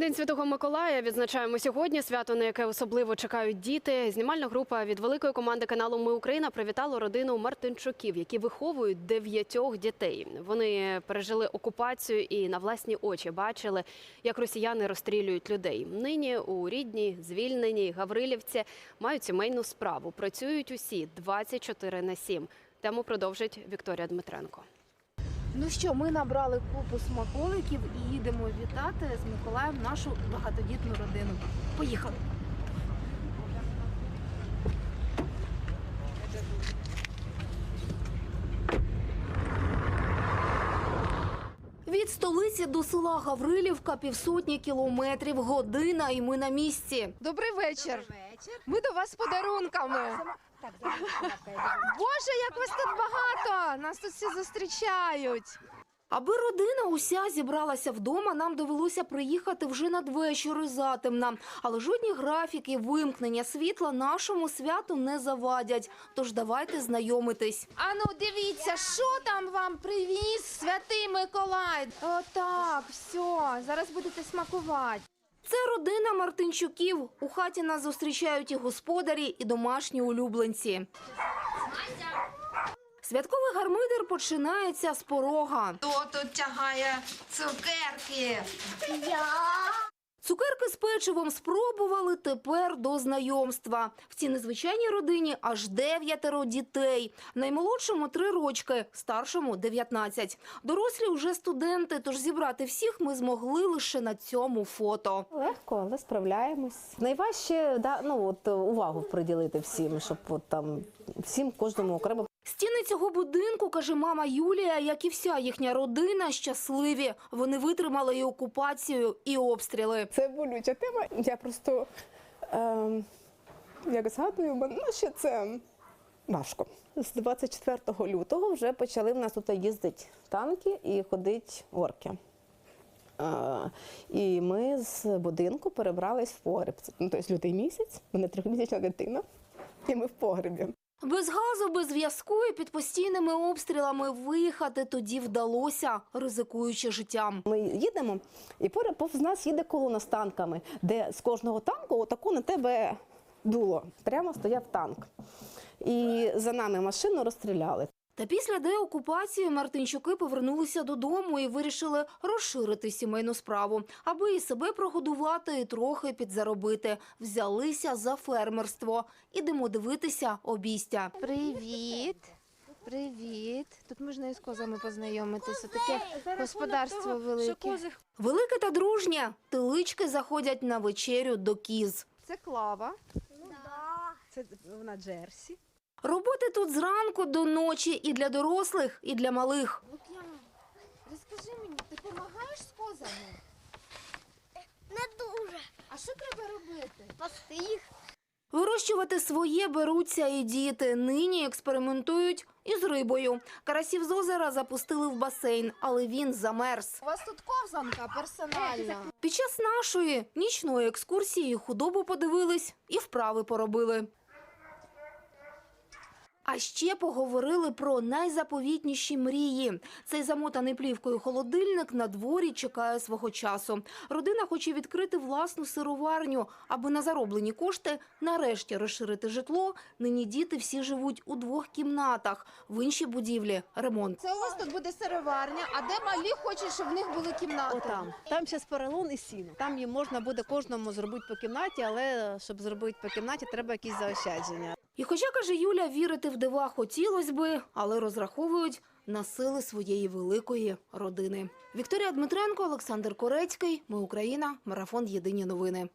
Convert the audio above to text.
День Святого Миколая відзначаємо сьогодні. Свято, на яке особливо чекають діти. Знімальна група від великої команди каналу Ми Україна привітала родину Мартинчуків, які виховують дев'ятьох дітей. Вони пережили окупацію і на власні очі бачили, як росіяни розстрілюють людей. Нині у рідній, звільненій Гаврилівці мають сімейну справу. Працюють усі 24 на 7. Тему продовжить Вікторія Дмитренко. Ну що, ми набрали купу смаколиків і їдемо вітати з Миколаєм нашу багатодітну родину. Поїхали. Від столиці до села Гаврилівка півсотні кілометрів, година, і ми на місці. Добрий вечір. Вечір Ми до вас з подарунками. Боже, як вас тут багато! Нас тут всі зустрічають. Аби родина уся зібралася вдома, нам довелося приїхати вже надвечір і затемна. Але жодні графіки вимкнення світла нашому святу не завадять. Тож давайте знайомитись. Ану, дивіться, що там вам привіз святий Миколай. Отак, все, зараз будете смакувати. Це родина Мартинчуків. У хаті нас зустрічають і господарі, і домашні улюбленці. Святковий гармидер починається з порога. Хто тут тягає цукерки? Цукерки з печивом спробували тепер до знайомства. В цій незвичайній родині аж дев'ятеро дітей. Наймолодшому три рочки, старшому 19. Дорослі вже студенти, тож зібрати всіх ми змогли лише на цьому фото. Легко, але справляємось. Найважче да, ну, от, увагу приділити всім, щоб от, там, всім кожному окремо Стіни цього будинку, каже мама Юлія, як і вся їхня родина, щасливі. Вони витримали і окупацію, і обстріли. Це болюча тема. Я просто ем, як згадую, ну, ще це важко. З 24 лютого вже почали в нас тут їздити танки і ходить орки. Е, і ми з будинку перебрались в погреб. Ну, тобто лютий місяць, мене трьохмісячна дитина, і ми в погребі. Без газу, без зв'язку і під постійними обстрілами виїхати тоді вдалося, ризикуючи життям. Ми їдемо, і поряд повз нас їде колона з танками, де з кожного танку отаку на тебе дуло. Прямо стояв танк. І за нами машину розстріляли. Та після деокупації Мартинчуки повернулися додому і вирішили розширити сімейну справу, аби і себе прогодувати, і трохи підзаробити. Взялися за фермерство. Ідемо дивитися обійстя. Привіт. Привіт. Тут можна із козами познайомитися. Таке господарство велике. Велике та дружнє. Тилички заходять на вечерю до кіз. Це клава. Це вона Джерсі. Роботи тут зранку до ночі і для дорослих, і для малих. Розкажи мені, ти допомагаєш з козами? Не дуже. А що треба робити? Пасти їх. Вирощувати своє беруться і діти. Нині експериментують із рибою. Карасів з озера запустили в басейн, але він замерз. У вас тут ковзанка персональна. Під час нашої нічної екскурсії худобу подивились і вправи поробили. А ще поговорили про найзаповітніші мрії. Цей замотаний плівкою холодильник на дворі чекає свого часу. Родина хоче відкрити власну сироварню, аби на зароблені кошти нарешті розширити житло. Нині діти всі живуть у двох кімнатах. В іншій будівлі ремонт. Це у вас тут буде сироварня, а де малі хочуть, щоб в них були кімнати? Отам. Там зараз поролон і сіно. Там їм можна буде кожному зробити по кімнаті, але щоб зробити по кімнаті, треба якісь заощадження. І хоча, каже Юля, вірити в дива хотілось би, але розраховують на сили своєї великої родини. Вікторія Дмитренко, Олександр Корецький. Ми Україна. Марафон Єдині новини.